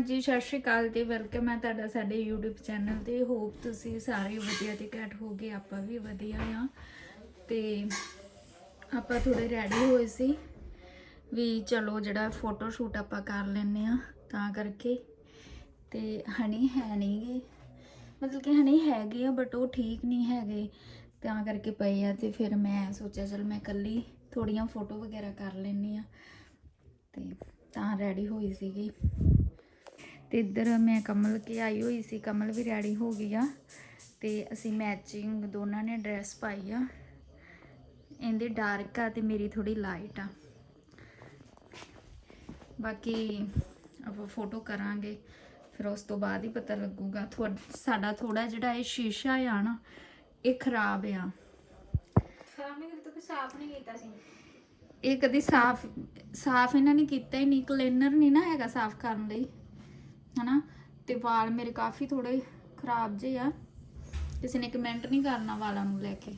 ਜੀ ਸਤਿ ਸ਼੍ਰੀ ਅਕਾਲ ਤੇ ਵੈਲਕਮ ਹੈ ਤੁਹਾਡਾ ਸਾਡੇ YouTube ਚੈਨਲ ਤੇ। ਹੋਪ ਤੁਸੀਂ ਸਾਰੇ ਵਧੀਆ ਤੇ ਘੱਟ ਹੋਗੇ ਆਪਾਂ ਵੀ ਵਧੀਆ ਆ ਤੇ ਆਪਾਂ ਥੋੜੇ ਰੈਡੀ ਹੋਏ ਸੀ ਵੀ ਚਲੋ ਜਿਹੜਾ ਫੋਟੋ ਸ਼ੂਟ ਆਪਾਂ ਕਰ ਲੈਨੇ ਆ ਤਾਂ ਕਰਕੇ। ਤੇ ਹਣੀ ਹੈ ਨਹੀਂਗੇ ਮਤਲਬ ਕਿ ਹਣੀ ਹੈਗੇ ਆ ਬਟ ਉਹ ਠੀਕ ਨਹੀਂ ਹੈਗੇ। ਤਾਂ ਕਰਕੇ ਪਏ ਆ ਤੇ ਫਿਰ ਮੈਂ ਸੋਚਿਆ, ਚਲ ਮੈਂ ਇਕੱਲੀ ਥੋੜੀਆਂ ਫੋਟੋ ਵਗੈਰਾ ਕਰ ਲੈਨੀ ਆ ਤੇ ਤਾਂ ਰੈਡੀ ਹੋਈ ਸੀਗੀ। ਤੇ ਇੱਧਰ ਮੈਂ ਕਮਲ ਕੇ ਆਈ ਹੋਈ ਸੀ। ਕਮਲ ਵੀ ਰੈਡੀ ਹੋ ਗਈ ਆ ਤੇ ਅਸੀਂ ਮੈਚਿੰਗ ਦੋਨਾਂ ਨੇ ਡਰੈਸ ਪਾਈ ਆ। ਇਹਦੇ ਡਾਰਕ ਆ ਤੇ ਮੇਰੀ ਥੋੜੀ ਲਾਈਟ ਆ। ਬਾਕੀ ਆਪਾਂ ਫੋਟੋ ਕਰਾਂਗੇ ਫਿਰ ਉਸ ਤੋਂ ਬਾਅਦ ਹੀ ਪਤਾ ਲੱਗੂਗਾ। ਸਾਡਾ ਥੋੜਾ ਜਿਹੜਾ ਇਹ ਸ਼ੀਸ਼ਾ ਆ ਨਾ ਇਹ ਖਰਾਬ ਆ। ਕਿਤੇ ਸਾਫ਼ ਨਹੀਂ ਕੀਤਾ ਸੀ। ਇਹ ਕਦੀ ਸਾਫ਼ ਸਾਫ਼ ਇਹਨਾਂ ਨੇ ਕੀਤਾ ਹੀ ਨਹੀਂ ਕਲੀਨਰ ਨਹੀਂ ਨਾ ਹੈਗਾ ਸਾਫ਼ ਕਰਨ ਲਈ। ਹਨਾ? ਤੇ ਵਾਲ ਮੇਰੇ ਕਾਫੀ ਥੋੜੇ ਖਰਾਬ ਜਿਹੇ ਆ। ਕਿਸੇ ਨੇ ਕਮੈਂਟ ਨਹੀਂ ਕਰਨਾ ਵਾਲਾਂ ਨੂੰ ਲੈ ਕੇ।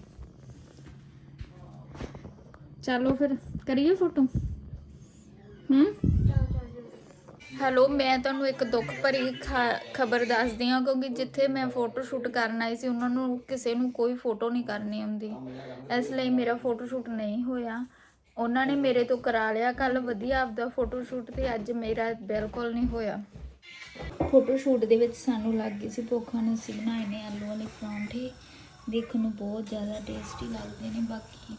ਚਲੋ ਫਿਰ, ਕਰੀਏ ਫੋਟੋ? ਹੂੰ? ਹੈਲੋ, ਮੈਂ ਤੁਹਾਨੂੰ ਇੱਕ ਦੁੱਖ ਭਰੀ ਖਬਰ ਦੱਸਦੀ ਹਾਂ, ਕਿਉਂਕਿ ਜਿੱਥੇ ਮੈਂ ਫੋਟੋ ਸ਼ੂਟ ਕਰਨ ਆਈ ਸੀ, ਉਹਨਾਂ ਨੂੰ ਕਿਸੇ ਨੂੰ ਕੋਈ ਫੋਟੋ ਨਹੀਂ ਕਰਨੀ ਆਉਂਦੀ। ਇਸ ਲਈ ਮੇਰਾ ਫੋਟੋ ਸ਼ੂਟ ਨਹੀਂ ਹੋਇਆ। ਉਹਨਾਂ ਨੇ ਮੇਰੇ ਤੋਂ ਕਰਾ ਲਿਆ। ਕੱਲ ਵਧੀਆ ਆਪਦਾ ਫੋਟੋ ਸ਼ੂਟ ਤੇ ਅੱਜ ਮੇਰਾ ਬਿਲਕੁਲ ਨਹੀਂ ਹੋਇਆ। ਫੋਟੋ ਸ਼ੂਟ ਦੇ ਵਿੱਚ ਸਾਨੂੰ ਲੱਗ ਗਈ ਸੀ ਭੁੱਖ ਨੇ ਅਸੀਂ ਬਣਾਏ ਨੇ ਆਲੂ ਵਾਲੇ ਪਰੌਂਠੇ। ਦੇਖਣ ਨੂੰ ਬਹੁਤ ਜ਼ਿਆਦਾ ਟੇਸਟੀ ਲੱਗਦੇ ਨੇ, ਬਾਕੀ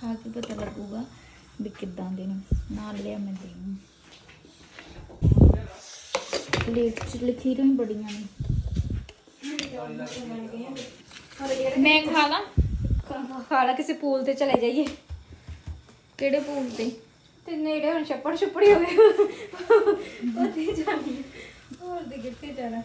ਖਾ ਕੇ ਪਤਾ ਲੱਗੂਗਾ ਵੀ ਕਿੱਦਾਂ ਦੇ ਨੇ। ਨਾਲ ਲਿਆ ਮੈਂ ਦੇਵਾਂ ਪਲੇਟ 'ਚ ਲਖੀਰਾਂ ਹੀ ਬੜੀਆਂ ਨੇ। ਮੈਂ ਖਾ ਲਾਂ? ਖਾ ਲਾ, ਕਿਸੇ ਪੂਲ ਤੇ ਚਲੇ ਜਾਈਏ। ਕਿਹੜੇ ਪੂਲ ਤੇ? ਤੇ ਨੇੜੇ ਹੁਣ ਛੱਪੜ ਛੁੱਪੜੀ ਹੋ ਗਈ ਉੱਥੇ ਜਾਣੀ ਹੋਰ ਦੇ ਕਿੱਥੇ ਜਾਣਾ?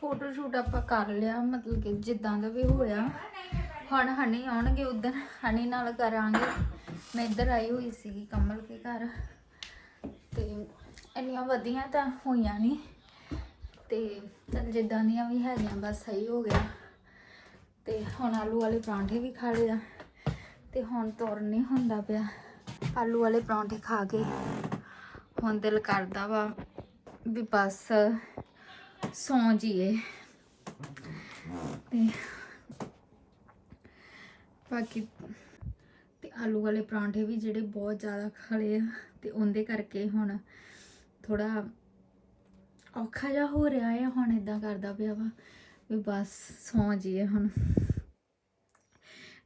ਫੋਟੋ ਸ਼ੂਟ ਆਪਾਂ ਕਰ ਲਿਆ, ਮਤਲਬ ਕਿ ਜਿੱਦਾਂ ਦਾ ਵੀ ਹੋਇਆ। ਹੁਣ ਹਣੀ ਆਉਣਗੇ ਉਦੋਂ ਹਣੀ ਨਾਲ ਕਰਾਂਗੇ। ਮੈਂ ਇੱਧਰ ਆਈ ਹੋਈ ਸੀਗੀ ਕਮਲ ਕੇ ਘਰ। ਤੇ ਇੰਨੀਆਂ ਵਧੀਆਂ ਤਾਂ ਹੋਈਆਂ ਨਹੀਂ ਤੇ ਚੱਲ ਜਿੱਦਾਂ ਦੀਆਂ ਵੀ ਹੈਗੀਆਂ, ਬਸ ਸਹੀ ਹੋ ਗਿਆ। ਤੇ ਹੁਣ ਆਲੂ ਵਾਲੇ ਪਰਾਂਠੇ ਵੀ ਖਾ ਲਏ ਆ। ਤੇ ਹੁਣ ਤੁਰ ਨਹੀਂ ਹੁੰਦਾ ਪਿਆ। ਆਲੂ ਵਾਲੇ ਪਰੌਂਠੇ ਖਾ ਕੇ ਹੁਣ ਦਿਲ ਕਰਦਾ ਵਾ ਵੀ ਬਸ ਸੌਂ ਜੀਏ ਤੇ ਬਾਕੀ ਤੇ ਆਲੂ ਵਾਲੇ ਪਰੌਂਠੇ ਵੀ ਜਿਹੜੇ ਬਹੁਤ ਜ਼ਿਆਦਾ ਖਾ ਲਏ ਆ ਤੇ ਉਹਦੇ ਕਰਕੇ ਹੁਣ ਥੋੜਾ ਔਖਾ ਜਿਹਾ ਹੋ ਰਿਹਾ ਹੈ ਹੁਣ ਇਦਾਂ ਕਰਦਾ ਪਿਆ ਵਾ। ਵੀ ਬਸ ਸੌਂ ਜੀਏ ਹੁਣ।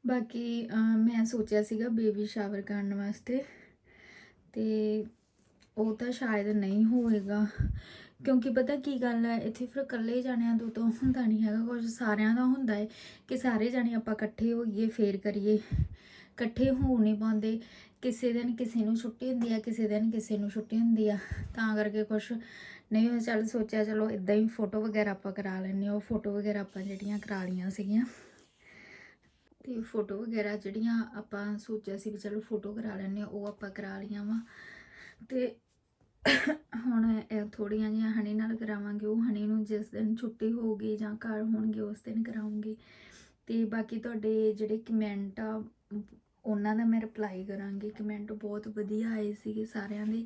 ਬਾਕੀ ਮੈਂ ਸੋਚਿਆ ਸੀਗਾ ਬੇਬੀ ਸ਼ਾਵਰ ਕਰਨ ਵਾਸਤੇ। ਤੇ ਉਹ ਤਾਂ ਸ਼ਾਇਦ ਨਹੀਂ ਹੋਏਗਾ। ਕਿਉਂਕਿ ਪਤਾ ਕੀ ਗੱਲ ਹੈ, ਇੱਥੇ ਫਿਰ ਇਕੱਲੇ ਜਾਣਿਆਂ ਤੋਂ ਤਾਂ ਹੁੰਦਾ ਨਹੀਂ ਹੈਗਾ ਕੁਝ, ਸਾਰਿਆਂ ਦਾ ਹੁੰਦਾ ਹੈ ਕਿ ਸਾਰੇ ਜਾਣੇ ਆਪਾਂ ਇਕੱਠੇ ਹੋਈਏ, ਫੇਰ ਕਰੀਏ। ਇਕੱਠੇ ਹੋ ਨਹੀਂ ਪਾਉਂਦੇ। ਕਿਸੇ ਦਿਨ ਕਿਸੇ ਨੂੰ ਛੁੱਟੀ ਹੁੰਦੀ ਆ, ਕਿਸੇ ਦਿਨ ਕਿਸੇ ਨੂੰ ਛੁੱਟੀ ਹੁੰਦੀ ਆ। ਤਾਂ ਕਰਕੇ ਕੁਝ ਨਹੀਂ ਹੋਇਆ ਚੱਲ ਸੋਚਿਆ ਚਲੋ ਇਦਾਂ ਹੀ ਫੋਟੋ ਵਗੈਰਾ ਆਪਾਂ ਕਰਾ ਲੈਂਦੇ ਹਾਂ। ਉਹ ਫੋਟੋ ਵਗੈਰਾ ਆਪਾਂ ਜਿਹੜੀਆਂ ਕਰਾ ਲਈਆਂ ਸੀਗੀਆਂ। ਤੇ ਫੋਟੋ ਵਗੈਰਾ ਜਿਹੜੀਆਂ ਆਪਾਂ ਸੋਚਿਆ ਸੀ ਵੀ ਚਲੋ ਫੋਟੋ ਕਰਾ ਲੈਂਦੇ ਉਹ ਆਪਾਂ ਕਰਾ ਲਈਆਂ ਵਾ। ਤੇ ਹੁਣ ਇਹ ਥੋੜੀਆਂ ਜਿਹੀਆਂ ਹਣੀ ਨਾਲ ਕਰਾਵਾਂਗੇ, ਉਹ ਹਣੀ ਨੂੰ ਜਿਸ ਦਿਨ ਛੁੱਟੀ ਹੋਊਗੀ ਜਾਂ ਘਰ ਹੋਣਗੇ, ਉਸ ਦਿਨ ਕਰਾਉਂਗੀ। ਤੇ ਬਾਕੀ ਤੁਹਾਡੇ ਜਿਹੜੇ ਕਮੈਂਟ ਆ ਉਹਨਾਂ ਦਾ ਮੈਂ ਰਿਪਲਾਈ ਕਰਾਂਗੀ ਕਮੈਂਟ ਬਹੁਤ ਵਧੀਆ ਆਏ ਸੀਗੇ ਸਾਰਿਆਂ ਦੇ,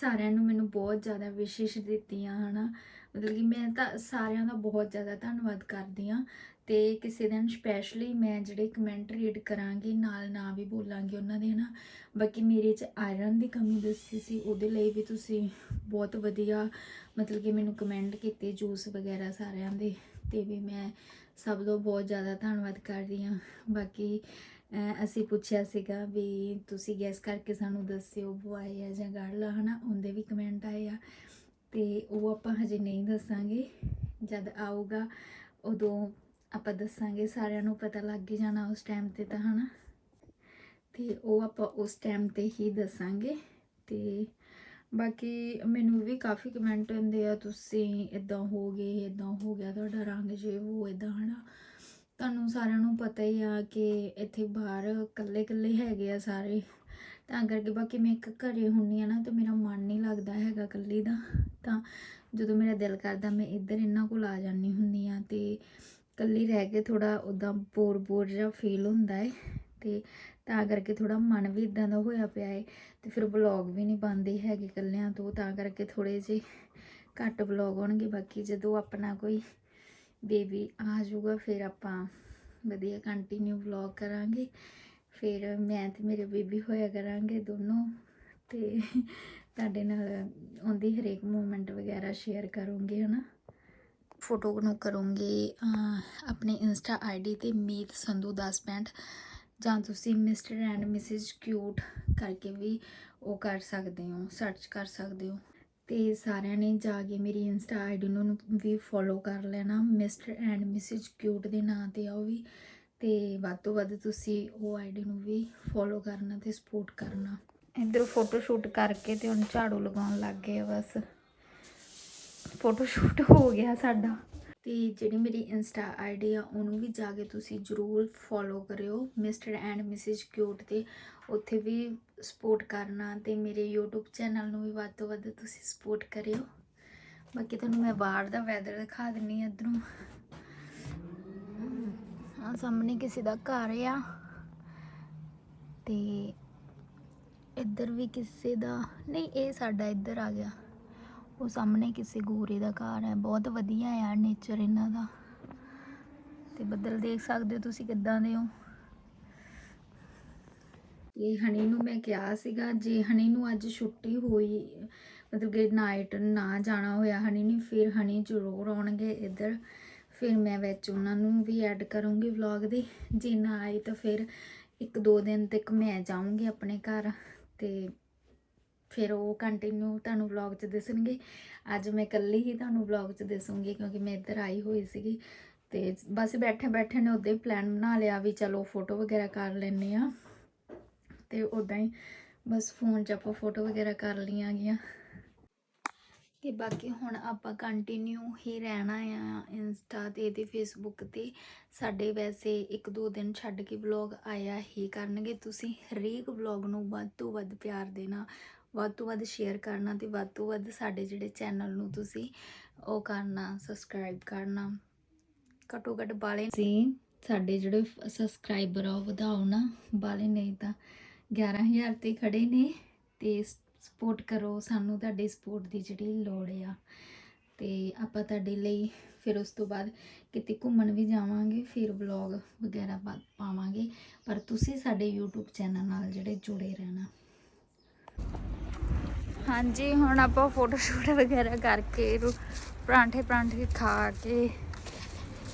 ਸਾਰਿਆਂ ਨੂੰ ਮੈਨੂੰ ਬਹੁਤ ਜ਼ਿਆਦਾ ਵਿਸ਼ੇਸ਼ ਦਿੱਤੀਆਂ, ਹਨਾ। ਮਤਲਬ ਕਿ ਮੈਂ ਤਾਂ ਸਾਰਿਆਂ ਦਾ ਬਹੁਤ ਜ਼ਿਆਦਾ ਧੰਨਵਾਦ ਕਰਦੀ ਆ ਤੇ ਕਿਸੇ ਦਿਨ ਸਪੈਸ਼ਲੀ ਮੈਂ ਜਿਹੜੇ ਕਮੈਂਟ ਰੀਡ ਕਰਾਂਗੀ, ਨਾਲ ਨਾ ਵੀ ਬੋਲਾਂਗੀ ਉਹਨਾਂ ਦੇ, ਹਨਾ। ਬਾਕੀ ਮੇਰੇ 'ਚ ਆਇਰਨ ਦੀ ਕਮੀ ਦੱਸੀ ਸੀ, ਉਹਦੇ ਲਈ ਵੀ ਤੁਸੀਂ ਬਹੁਤ ਵਧੀਆ ਮਤਲਬ ਕਿ ਮੈਨੂੰ ਕਮੈਂਟ ਕੀਤੇ ਜੂਸ ਵਗੈਰਾ ਸਾਰਿਆਂ ਦੇ, ਤੇ ਵੀ ਮੈਂ ਸਭ ਦਾ ਬਹੁਤ ਜ਼ਿਆਦਾ ਧੰਨਵਾਦ ਕਰਦੀ ਹਾਂ। ਬਾਕੀ ਅਸੀਂ ਪੁੱਛਿਆ ਸੀਗਾ ਵੀ ਤੁਸੀਂ ਗੈਸ ਕਰਕੇ ਸਾਨੂੰ ਦੱਸਿਓ ਬੁਆਏ ਆ ਜਾਂ ਗਰਲ ਆ, ਹਨਾ? ਉਹਦੇ ਵੀ ਕਮੈਂਟ ਆਏ ਆ। ਤੇ ਉਹ ਆਪਾਂ ਹਜੇ ਨਹੀਂ ਦੱਸਾਂਗੇ। ਜਦ ਆਊਗਾ, ਉਦੋਂ ਆਪਾਂ ਦੱਸਾਂਗੇ। ਸਾਰਿਆਂ ਨੂੰ ਪਤਾ ਲੱਗ ਹੀ ਜਾਣਾ ਉਸ ਟਾਈਮ ਤੇ ਤਾਂ, ਹਨਾ? ਤੇ ਉਹ ਆਪਾਂ ਉਸ ਟਾਈਮ ਤੇ ਹੀ ਦੱਸਾਂਗੇ। ਤੇ ਬਾਕੀ ਮੈਨੂੰ ਵੀ ਕਾਫੀ ਕਮੈਂਟ ਹੁੰਦੇ ਆ, ਤੁਸੀਂ ਇਦਾਂ ਹੋ ਗਏ ਇਦਾਂ ਹੋ ਗਿਆ, ਤੁਹਾਡਾ ਰੰਗ ਜੇ ਉਹ ਇਦਾਂ ਹਨਾ? ਤੁਹਾਨੂੰ ਸਾਰਿਆਂ ਨੂੰ ਪਤਾ ਹੀ ਆ ਕਿ ਇੱਥੇ ਬਾਹਰ ਇਕੱਲੇ ਇਕੱਲੇ ਹੈਗੇ ਆ ਸਾਰੇ। ਤਾਂ ਕਰਕੇ ਬਾਕੀ ਮੈਂ ਇੱਕ ਘਰੇ ਹੁੰਨੀ ਆ ਨਾ, ਤੇ ਮੇਰਾ ਮਨ ਨਹੀਂ ਲੱਗਦਾ ਹੈਗਾ ਇਕੱਲੀ ਦਾ। ਤਾਂ ਜਦੋਂ ਮੇਰਾ ਦਿਲ ਕਰਦਾ, ਮੈਂ ਇੱਧਰ ਇਹਨਾਂ ਕੋਲ ਆ ਜਾਂਦੀ ਹੁੰਨੀ ਆ, ਤੇ ਇਕੱਲੀ ਰਹਿ ਕੇ ਥੋੜਾ ਉਦਾਂ ਬੋਰ ਬੋਰ ਜਿਹਾ ਫੀਲ ਹੁੰਦਾ ਹੈ ਤੇ ਤਾਂ ਕਰਕੇ ਥੋੜਾ ਮਨ ਵੀ ਇਦਾਂ ਦਾ ਹੋਇਆ ਪਿਆ ਏ ਤੇ ਫਿਰ ਵਲੌਗ ਵੀ ਨਹੀਂ ਬਣਦੇ ਹੈਗੇ ਇਕੱਲਿਆਂ ਤੋਂ, ਤਾਂ ਕਰਕੇ ਥੋੜੇ ਜਿਹੇ ਘੱਟ ਵਲੌਗ ਹੋਣਗੇ, ਬਾਕੀ ਜਦੋਂ ਆਪਣਾ ਕੋਈ ਬੇਬੀ ਆ ਜਾਊਗਾ, ਫਿਰ ਆਪਾਂ ਵਧੀਆ ਕੰਟੀਨਿਊ ਵਲੌਗ ਕਰਾਂਗੇ। ਫਿਰ ਮੈਂ ਤੇ ਮੇਰੇ ਬੇਬੀ ਹੋਇਆ ਕਰਾਂਗੇ ਦੋਨੋਂ ਤੇ ਤੁਹਾਡੇ ਨਾਲ ਉਹਦੀ ਹਰੇਕ ਮੂਮੈਂਟ ਵਗੈਰਾ ਸ਼ੇਅਰ ਕਰੂੰਗੀ, ਹਨਾ? ਫੋਟੋ ਨੂੰ ਕਰੂੰਗੀ ਆਪਣੇ ਆਪਣੀ ਇੰਸਟਾ ਆਈਡੀ ਤੇ ਮੀਤ ਸੰਧੂ 1065 ਜਾਂ ਤੁਸੀਂ ਮਿਸਟਰ ਐਂਡ ਮਿਸਿਸ ਕਿਊਟ ਕਰਕੇ ਵੀ ਉਹ ਕਰ ਸਕਦੇ ਹੋ ਸਰਚ ਕਰ ਸਕਦੇ ਹੋ। ਤੇ ਸਾਰਿਆਂ ਨੇ ਜਾ ਕੇ ਮੇਰੀ ਇੰਸਟਾ ਆਈਡੀ ਨੂੰ ਵੀ ਫੋਲੋ ਕਰ ਲੈਣਾ, ਮਿਸਟਰ ਐਂਡ ਮਿਸਿਸ ਕਿਊਟ ਦੇ ਨਾਂ ਤੇ ਆ ਉਹ ਵੀ। ਤੇ ਵੱਧ ਤੋਂ ਵੱਧ ਤੁਸੀਂ ਉਹ ਆਈਡੀ ਨੂੰ ਵੀ ਫੋਲੋ ਕਰਨਾ ਤੇ ਸਪੋਰਟ ਕਰਨਾ। ਇੱਧਰ ਫੋਟੋ ਸ਼ੂਟ ਕਰਕੇ ਤੇ ਹੁਣ ਝਾੜੂ ਲਗਾਉਣ ਲੱਗ ਗਏ ਬਸ। ਫੋਟੋ ਸ਼ੂਟ ਹੋ ਗਿਆ ਸਾਡਾ। ਤੇ ਜਿਹੜੀ ਮੇਰੀ ਇੰਸਟਾ ਆਈਡੀ ਆ, ਉਹਨੂੰ ਵੀ ਜਾ ਕੇ ਤੁਸੀਂ ਜਰੂਰ ਫੋਲੋ ਕਰਿਓ। ਮਿਸਟਰ ਐਂਡ ਮਿਸਿਸ ਕਿਊਟ ਤੇ ਉੱਥੇ ਵੀ ਸਪੋਰਟ ਕਰਨਾ ਤੇ ਮੇਰੇ YouTube ਚੈਨਲ ਨੂੰ ਵੀ ਵੱਧ ਤੋਂ ਵੱਧ ਤੁਸੀਂ ਸਪੋਰਟ ਕਰਿਓ। ਬਾਕੀ ਤੁਹਾਨੂੰ ਮੈਂ ਬਾਹਰ ਦਾ ਵੈਦਰ ਦਿਖਾ ਦਿੰਨੀ ਆ ਇਧਰੋਂ। ਆ ਸਾਹਮਣੇ ਕਿਸੇ ਦਾ ਘਰ ਆ। ਤੇ ਇੱਧਰ ਵੀ ਕਿਸੇ ਦਾ, ਨਹੀਂ, ਇਹ ਸਾਡਾ ਇੱਧਰ ਆ ਗਿਆ। ਉਹ ਸਾਹਮਣੇ ਕਿਸੇ ਗੋਰੇ ਦਾ ਘਰ ਹੈ। ਬਹੁਤ ਵਧੀਆ ਆ ਨੇਚਰ ਇਹਨਾਂ ਦਾ। ਤੇ ਬੱਦਲ ਦੇਖ ਸਕਦੇ ਹੋ ਤੁਸੀਂ ਕਿੱਦਾਂ ਦੇ ਹੋ। ਇਹ ਹਨੀ ਨੂੰ ਮੈਂ ਕਿਹਾ ਸੀਗਾ, ਜੇ ਹਨੀ ਨੂੰ ਅੱਜ ਛੁੱਟੀ ਹੋਈ, ਮਤਲਬ ਕਿ ਨਾਈਟ ਨਾ ਜਾਣਾ ਹੋਇਆ ਹਨੀ ਨਹੀਂ ਫਿਰ ਹਨੀ ਜ਼ਰੂਰ ਆਉਣਗੇ ਇੱਧਰ। ਫਿਰ ਮੈਂ ਵਿੱਚ ਉਹਨਾਂ ਨੂੰ ਵੀ ਐਡ ਕਰੂੰਗੀ ਵਲੌਗ ਦੇ। ਜੇ ਨਾ ਆਈ ਤਾਂ ਫਿਰ ਇੱਕ ਦੋ ਦਿਨ ਤੱਕ ਮੈਂ ਜਾਊਂਗੀ ਆਪਣੇ ਘਰ। ਤੇ ਫਿਰ ਉਹ ਕੰਟੀਨਿਊ ਤੁਹਾਨੂੰ ਵਲੌਗ 'ਚ ਦਿਸਣਗੇ। ਅੱਜ ਮੈਂ ਇਕੱਲੀ ਹੀ ਤੁਹਾਨੂੰ ਵਲੌਗ 'ਚ ਦਿਸੂੰਗੀ ਕਿਉਂਕਿ ਮੈਂ ਇੱਧਰ ਆਈ ਹੋਈ ਸੀਗੀ। ਤੇ ਬਸ ਬੈਠੇ ਬੈਠੇ ਨੇ ਉਦਾਂ ਹੀ ਪਲਾਨ ਬਣਾ ਲਿਆ ਵੀ ਚਲੋ ਫੋਟੋ ਵਗੈਰਾ ਕਰ ਲੈਨੇ ਆ ਤੇ ਉਦਾਂ ਹੀ ਬਸ ਫੋਨ 'ਚ ਆਪਾਂ ਫੋਟੋ ਵਗੈਰਾ ਕਰ ਲਈਆਂ ਗਈਆਂ। ਤੇ ਬਾਕੀ ਹੁਣ ਆਪਾਂ ਕੰਟੀਨਿਊ ਹੀ ਰਹਿਣਾ ਆ ਇੰਸਟਾ ਤੇ ਤੇ ਫੇਸਬੁੱਕ ਤੇ। ਸਾਡੇ ਵੈਸੇ ਇੱਕ ਦੋ ਦਿਨ ਛੱਡ ਕੇ ਵਲੌਗ ਆਇਆ ਹੀ ਕਰਨਗੇ। ਤੁਸੀਂ ਹਰੇਕ ਵਲੌਗ ਨੂੰ ਵੱਧ ਤੋਂ ਵੱਧ ਪਿਆਰ ਦੇਣਾ, ਵੱਧ ਤੋਂ ਵੱਧ ਸ਼ੇਅਰ ਕਰਨਾ ਤੇ ਵੱਧ ਤੋਂ ਵੱਧ ਸਾਡੇ ਜਿਹੜੇ ਚੈਨਲ ਨੂੰ ਤੁਸੀਂ ਉਹ ਕਰਨਾ ਸਬਸਕ੍ਰਾਈਬ ਕਰਨਾ। ਘੱਟੋ ਘੱਟ ਬਾਲੇ ਸੀ ਸਾਡੇ ਜਿਹੜੇ ਸਬਸਕ੍ਰਾਈਬਰ ਆ ਉਹ ਵਧਾਓ ਨਾ। ਬਾਲੇ ਨਹੀਂ ਤਾਂ 11000 ਤੇ ਖੜੇ ਨੇ ਤੇ ਸਪੋਰਟ ਕਰੋ, ਸਾਨੂੰ ਤੁਹਾਡੀ ਸਪੋਰਟ ਦੀ ਜਿਹੜੀ ਲੋੜ ਆ। ਤੇ ਆਪਾਂ ਤੁਹਾਡੇ ਲਈ ਫਿਰ ਉਸ ਤੋਂ ਬਾਅਦ ਕਿਤੇ ਘੁੰਮਣ ਵੀ ਜਾਵਾਂਗੇ, ਫਿਰ ਵਲੌਗ ਵਗੈਰਾ ਪਾ- ਪਾਵਾਂਗੇ। ਪਰ ਤੁਸੀਂ ਸਾਡੇ YouTube ਚੈਨਲ ਨਾਲ ਜਿਹੜੇ ਜੁੜੇ ਰਹਿਣਾ। ਹਾਂਜੀ, ਹੁਣ ਆਪਾਂ ਫੋਟੋ ਸ਼ੂਟ ਵਗੈਰਾ ਕਰਕੇ ਰੋ- ਪਰਾਂਠੇ ਪਰਾਂਠੇ ਖਾ ਕੇ,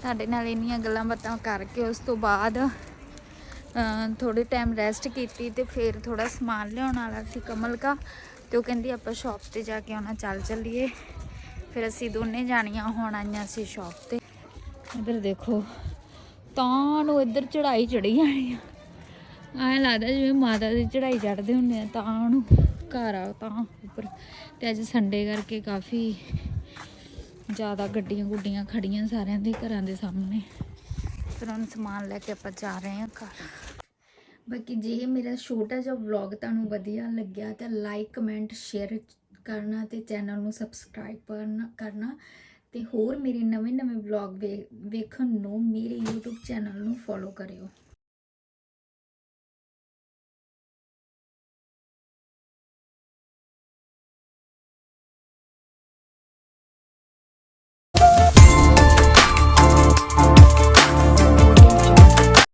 ਤੁਹਾਡੇ ਨਾਲ ਇੰਨੀਆਂ ਗੱਲਾਂ ਬਾਤਾਂ ਕਰਕੇ ਉਸ ਤੋਂ ਬਾਅਦ ਥੋੜੇ ਟਾਈਮ ਰੈਸਟ ਕੀਤੀ ਤੇ ਫਿਰ ਥੋੜਾ ਸਮਾਨ ਲਿਆਉਣ ਵਾਲਾ ਸੀ ਕਮਲ ਕਾ ਤੇ ਉਹ ਕਹਿੰਦੀ ਆਪਾਂ ਸ਼ਾਪ ਤੇ ਜਾ ਕੇ ਆਉਣਾ, ਚੱਲ ਚੱਲੀਏ। ਫਿਰ ਅਸੀਂ ਦੋਨੇ ਜਾਣੀਆਂ ਹੁਣ ਆਈਆਂ ਸੀ ਸ਼ਾਪ ਤੇ। ਇੱਧਰ ਦੇਖੋ, ਤਾਂ ਨੂੰ ਇੱਧਰ ਚੜਾਈ ਚੜੀ ਜਾਣੀ ਆ। ਐਂ ਲੱਗਦਾ ਜਿਵੇਂ ਮਾਤਾ ਦੀ ਚੜਾਈ ਚੜਦੇ ਹੁੰਦੇ ਆ, ਤਾਂ ਨੂੰ ਘਰ ਆ, ਤਾਂ ਉੱਪਰ। ਤੇ ਅੱਜ ਸੰਡੇ ਕਰਕੇ ਕਾਫੀ ਜ਼ਿਆਦਾ ਗੱਡੀਆਂ ਗੁੱਡੀਆਂ ਖੜੀਆਂ ਸਾਰਿਆਂ ਦੇ ਘਰਾਂ ਦੇ ਸਾਹਮਣੇ। ਫਿਰ ਹੁਣ ਸਮਾਨ ਲੈ ਕੇ ਆਪਾਂ ਜਾ ਰਹੇ ਹਾਂ ਘਰ। ਬਾਕੀ ਜੇ ਮੇਰਾ ਛੋਟਾ ਜਿਹਾ ਵਲੌਗ ਤੁਹਾਨੂੰ ਵਧੀਆ ਲੱਗਿਆ ਤਾਂ ਲਾਈਕ ਕਮੈਂਟ ਸ਼ੇਅਰ ਕਰਨਾ ਤੇ ਚੈਨਲ ਨੂੰ ਸਬਸਕ੍ਰਾਈਬ ਕਰਨਾ ਕਰਨਾ। ਤੇ ਹੋਰ ਮੇਰੇ ਨਵੇਂ ਨਵੇਂ ਵਲੌਗ ਵੇਖਣ ਨੂੰ ਮੇਰੇ YouTube ਚੈਨਲ ਨੂੰ ਫੋਲੋ ਕਰਿਓ।